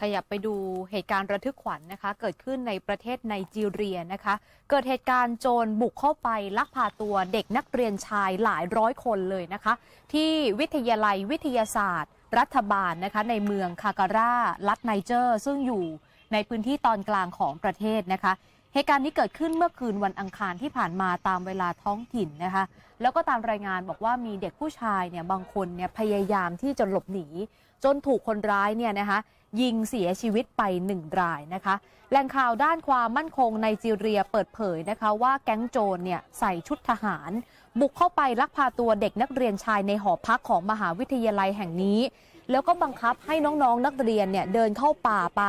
ขยับไปดูเหตุการณ์ระทึกขวัญนะคะ เกิดขึ้นในประเทศไนจีเรียนะคะ เกิดเหตุการณ์โจรบุกเข้าไปลักพาตัวเด็กนักเรียนชายหลายร้อยคนเลยนะคะ ที่วิทยาลัยวิทยาศาสตร์ รัฐบาลนะคะ ในเมืองคาการ่ารัฐไนเจอร์ ซึ่งอยู่ในพื้นที่ตอนกลางของประเทศนะคะเหตุการณ์นี้เกิดขึ้นเมื่อคืนวันอังคารที่ผ่านมาตามเวลาท้องถิ่นนะคะ แล้วก็ตามรายงานบอกว่ามีเด็กผู้ชายเนี่ยบางคนเนี่ยพยายามที่จะหลบหนี จนถูกคนร้ายเนี่ยนะคะ ยิงเสียชีวิตไปหนึ่งรายนะคะ แหล่งข่าวด้านความมั่นคงในจีเรียเปิดเผยนะคะ ว่าแก๊งโจรเนี่ยใส่ชุดทหาร บุกเข้าไปลักพาตัวเด็กนักเรียนชายในหอพักของมหาวิทยาลัยแห่งนี้ แล้วก็บังคับให้น้องๆนักเรียนเนี่ยเดินเข้าป่าไป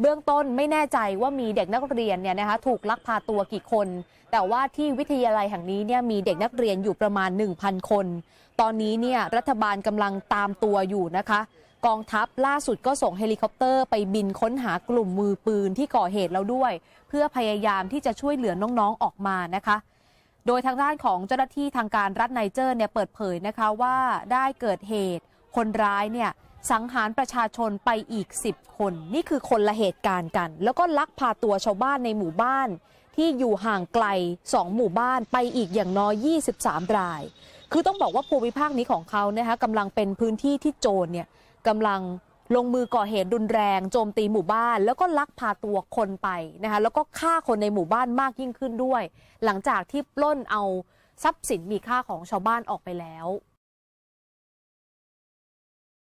เบื้องต้นไม่แน่ใจว่ามีเด็กนักเรียนเนี่ยนะคะถูกลักพาตัวกี่คน แต่ว่าที่วิทยาลัยแห่งนี้เนี่ยมีเด็กนักเรียนอยู่ประมาณ 1,000 คน ตอนนี้เนี่ยรัฐบาลกำลังตามตัวอยู่นะคะ กองทัพล่าสุดก็ส่งเฮลิคอปเตอร์ไปบินค้นหากลุ่มมือปืนที่ก่อเหตุแล้วด้วย เพื่อพยายามที่จะช่วยเหลือน้องๆออกมานะคะโดยทางด้านของเจ้าหน้าที่ทางการรัฐไนเจอร์เนี่ยเปิดเผยนะคะว่าได้เกิดเหตุคนร้ายเนี่ยสังหารประชาชนไปอีก 10 คน นี่คือคนละเหตุการณ์กัน แล้วก็ลักพาตัวชาวบ้านในหมู่บ้าน ที่อยู่ห่างไกล 2 หมู่บ้านไปอีกอย่างน้อย 23 ราย คือต้องบอกว่าภูมิภาคนี้ของเขานะคะกำลังเป็นพื้นที่ที่โจรเนี่ยกำลังลงมือก่อเหตุรุนแรงโจมตีหมู่บ้าน แล้วก็ลักพาตัวคนไปนะคะแล้วก็ฆ่าคนในหมู่บ้านมากยิ่งขึ้นด้วย หลังจากที่ปล้นเอาทรัพย์สินมีค่าของชาวบ้านออกไปแล้ว